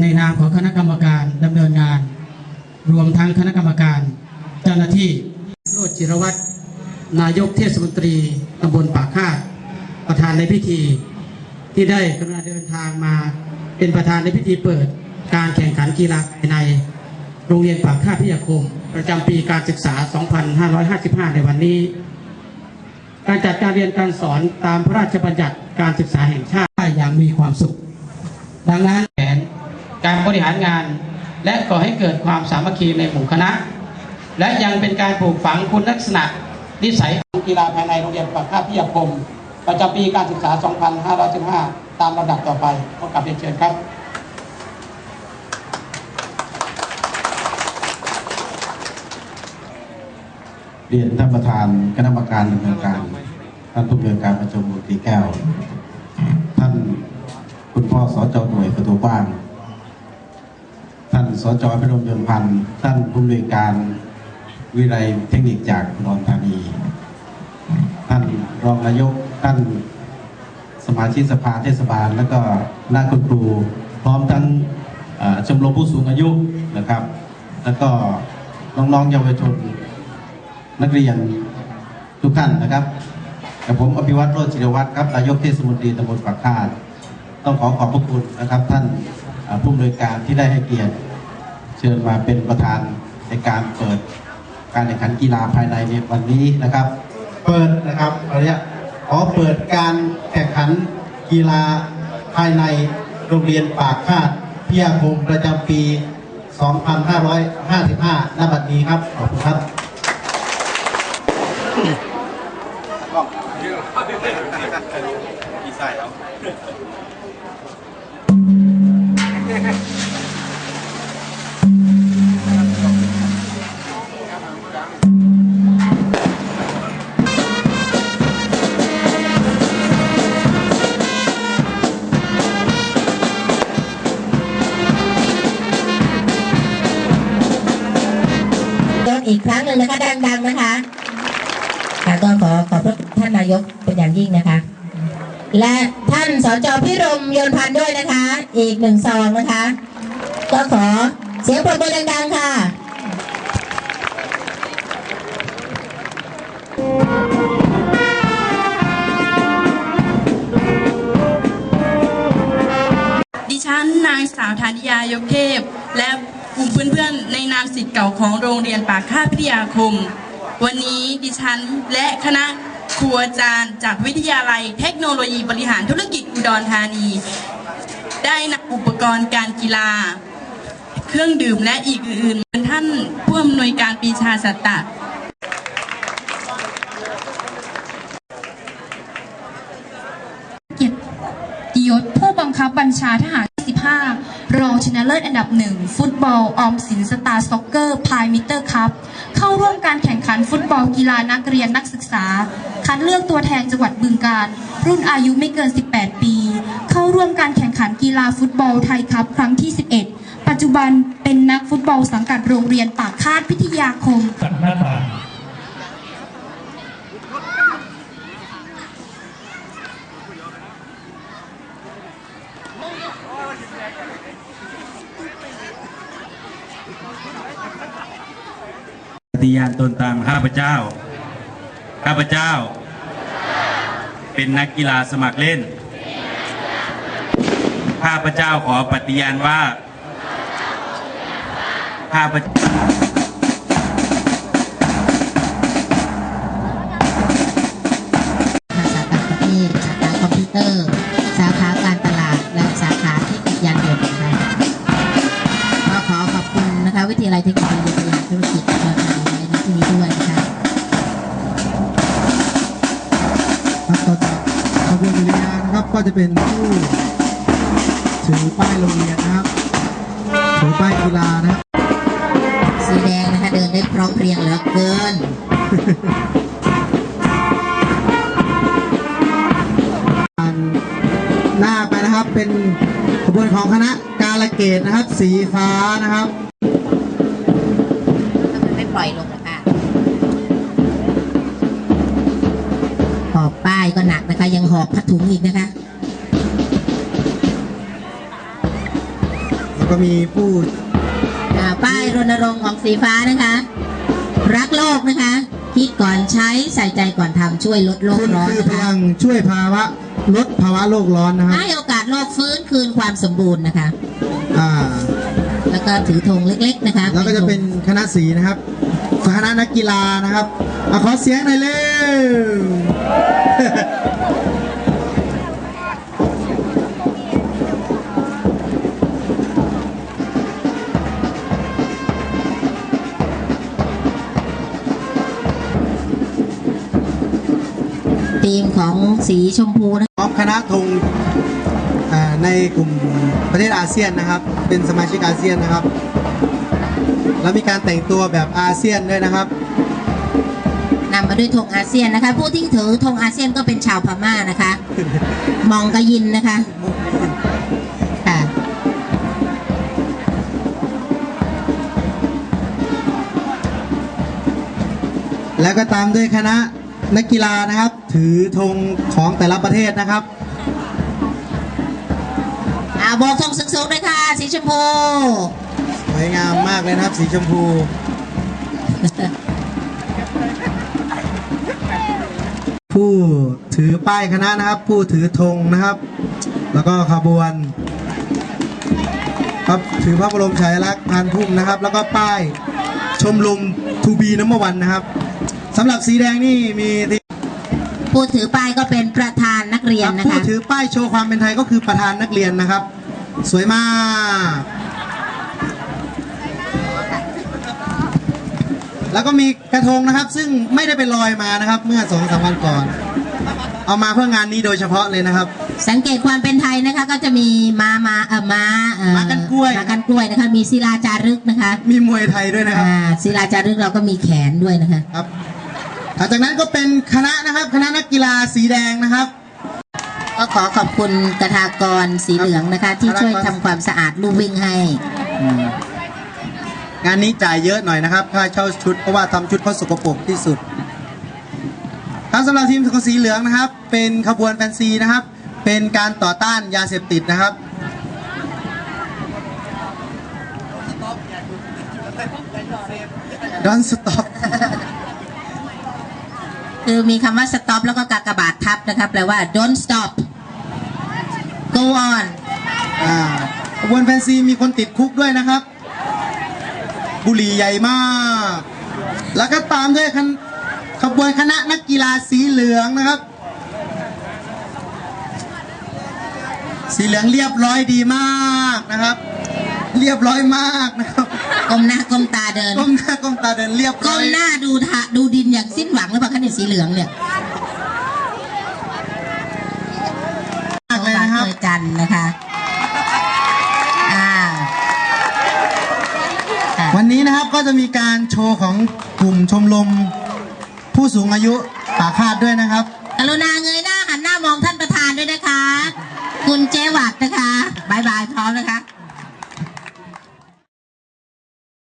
ในนามของคณะกรรมการดำเนินงาน รวมทั้งคณะกรรมการ เจ้าหน้าที่โรจจิรวัตรนายกเทศมนตรีตำบลปากคาดประธานในพิธี ที่ได้กรุณาเดินทางมาเป็นประธานในพิธีเปิดการแข่งขันกีฬาภายใน โรงเรียนปากคาดพิทยาคม ประจำปีการศึกษา 2555 ในวันนี้ การจัดการเรียนการสอนตามพระราชบัญญัติการศึกษาแห่งชาติอย่างมีความสุข ดังนั้นแผน การบริหารงาน และก่อให้เกิดความสามัคคีในหมู่คณะ และยังเป็นการปลูกฝังคุณลักษณะนิสัยของกีฬาภายในโรงเรียนปากคาพิยคม ประจำปีการศึกษา 2515 ตามลำดับต่อไปขอกลับเรียนเชิญครับเรียนท่านประธานคณะกรรมการดำเนินการ ท่านผู้อำนวยการประชุมมูลตีแก้ว ท่านคุณพ่อสจหน่วยประตูบ้านท่าน สจพิรมยนต์พันธ์ท่านผู้อำนวยการวิไลเทคนิคจากอุดรธานี ท่านรองนายกท่านสมาชิกสภาเทศบาล แล้วก็หน้าคุณครู พร้อมทั้งชมรมผู้สูงอายุนะครับ แล้วก็น้องๆเยาวชนนักเรียนทุกท่านนะครับกับผมอภิวัตรโรจน์จิรวัตรครับนายกเทศมนตรีตำบลปากคาดต้องขอขอบพระคุณนะครับท่านผู้อำนวยการที่ได้ให้เกียรติ ชิญมาเป็นประธานในการเปิดการแข่งขันกีฬาภายในในวันนี้นะครับ เปิดนะครับอะไรเนี่ยขอเปิดการแข่งขันกีฬาภายในโรงเรียนปากคาดพิยาคมประจำปี 2555ณบัดนี้ครับ ขอบคุณครับย กอีกครั้งหนึ่งนะคะดังๆนะคะค่ะก็ขอขอบพระท่านนายกเป็นอย่างยิ่งนะคะ และท่านสจพิรมยนพันธ์ด้วยนะคะ อีกหนึ่งซองนะคะ ก็ขอเสียงปรบมือดังๆค่ะดิฉันนางสาวธานิยายกเทพ และ กลุ่มเพื่อนๆ ในนามสิทธิ์เก่าของโรงเรียนปากคาพิทยาคม วันนี้ดิฉันและคณะครูอาจารย์จากวิทยาลัยเทคโนโลยีบริหารธุรกิจอุดรธานี ได้นำอุปกรณ์การกีฬา เครื่องดื่มและอีกอื่นๆท่านผู้อำนวยการปีชาสัตตะเกียรติยศผู้บังคับบัญชาทหาร 15รองชนะเลิศอันดับหนึ่งฟุตบอลออมสินสตาร์ซ็อกเกอร์พายมิเตอร์คัพเข้าร่วมการแข่งขันฟุตบอลกีฬานักเรียนนักศึกษา คัดเลือกตัวแทนจังหวัดบึงกาฬรุ่นอายุไม่เกิน 18 ปี เข้าร่วมการแข่งขันกีฬาฟุตบอลไทยคัพครั้งที่ 11 ปัจจุบันเป็นนักฟุตบอลสังกัดโรงเรียนปากคาดพิทยาคม สัตว์หน้าต่าง ป ฏิญาณตนตามข้าพเจ้า ข้าพเจ้า เป็นนักกีฬาสมัครเล่น ข้าพเจ้าขอปฏิญาณว่า ข้าพเจ้า นะคะวิทยาลัยเทคโนโลยีบริหารธุรกิจอุดรธานีในที่นี้ด้วยนะคะครับต่อจากขบวนดุริยางค์นะครับก็จะเป็นผู้ถือป้ายโรงเรียนนะครับถือป้ายกีฬานะครับ สีแดงนะคะเดินได้พร้อมเพรียงเหลือเกินอันหน้าไปนะครับเป็นขบวนของคณะกาลเกตนะครับ สีฟ้านะครับ ปล่อยลงล่ะคะขอป้ายก็หนักนะคะ ยังหอบผ้าถุงอีกนะคะแล้วก็มีผู้อ่าป้ายรณรงค์ของสีฟ้านะคะ รักโลกนะคะคิดก่อนใช้ใส่ใจก่อนทำช่วยลดโลกคุณร้อนคือนะพคะลังช่วยภาวะลดภาวะโลกร้อนนะครับให้โอกาสโลกฟื้นคืนความสมบูรณ์นะคะอ่าแล้วก็ถือธงเล็ก ๆ นะคะ แล้วก็จะเป็นคณะสีนะครับ คณะนักกีฬานะครับอขอเสียงหน่อยเร็วทีมของสีชมพูนะพร้อมคณะธงในกลุ่มประเทศอาเซียนนะครับ เป็นสมาชิกอาเซียนนะครับ แล้วมีการแต่งตัวแบบอาเซียนด้วยนะครับนำมาด้วยธงอาเซียนนะคะ ผู้ที่ถือธงอาเซียนก็เป็นชาวพม่านะคะ มองกะยินนะคะค่ะแล้วก็ตามด้วยคณะนักกีฬานะครับ ถือธงของแต่ละประเทศนะครับอ่าโบกธงสูงๆด้วยค่ะ สีชมพูส วยงามมากเลยนะครับสีชมพู ผู้ถือป้ายคณะนะครับ ผู้ถือธงนะครับ แล้วก็ขบวนครับถือพระบรมฉายาลักษณ์พานพุ่มนะครับ แล้วก็ป้ายชมรมทูบีน้ำวันนะครับสำหรับสีแดงนี่มีที่ผู้ถือป้ายก็เป็นประธานนักเรียนนะผู้คะถือป้ายโชว์ความเป็นไทยก็คือประธานนักเรียนนะครับ สวยมาก แล้วก็มีกระทงนะครับ ซึ่งไม่ได้ไปลอยมานะครับ เมื่อสองสามวันก่อน เอามาเพื่องานนี้โดยเฉพาะเลยนะครับ สังเกตความเป็นไทยนะคะก็จะมีมามาเอ่อมาเอ่อม้ากันกล้วย มากันกล้วยนะคะ มีศิลาจารึกนะคะมีมวยไทยด้วยนะครับ อ่าศิลาจารึกเราก็มีแขนด้วยนะคะ ครับหลังจากนั้นก็เป็นคณะนะครับ คณะนักกีฬาสีแดงนะครับ ก็ขอขอบคุณกทากรสีเหลืองนะคะ ที่ช่วยทำความสะอาดลู่วิ่งให้ งานนี้จ่ายเยอะหน่อยนะครับค่าเช่าชุดเพราะว่าทำชุดเขาสกปรกที่สุดครับสำหรับทีมของสีเหลืองนะครับ เป็นขบวนแฟนซีนะครับ เป็นการต่อต้านยาเสพติดนะครับ Don't stop คือมีคำว่า stop แล้วก็กากบาททับนะคะแปลว่า don't stop go on อ่าขบวนแฟนซีมีคนติดคุกด้วยนะครับ บุหรี่ใหญ่มาก แล้วก็ตามด้วยคณขบวนคณะนักกีฬาสีเหลืองนะครับ สีเหลืองเรียบร้อยดีมากนะครับ เรียบร้อยมากนะครับก้มหน้าก้มตาเดินก้มหน้าก้มตาเดินเรียบร้ก้อมยหน้าดูทะดูดินอย่างสิ้นหวังหรือเปล่าคะเนี่ยสีเหลืองเนี่ยมากเลยนะครับเคยจันทร์นะคะอ้าวอะ วันนี้นะครับก็จะมีการโชว์ของกลุ่มชมรมผู้สูงอายุป่าคาดด้วยนะครับกรุณาเงยหน้าหันหน้ามองท่านประธานด้วยนะคะ คุณเจวัดนะคะบายบายพร้อมนะคะ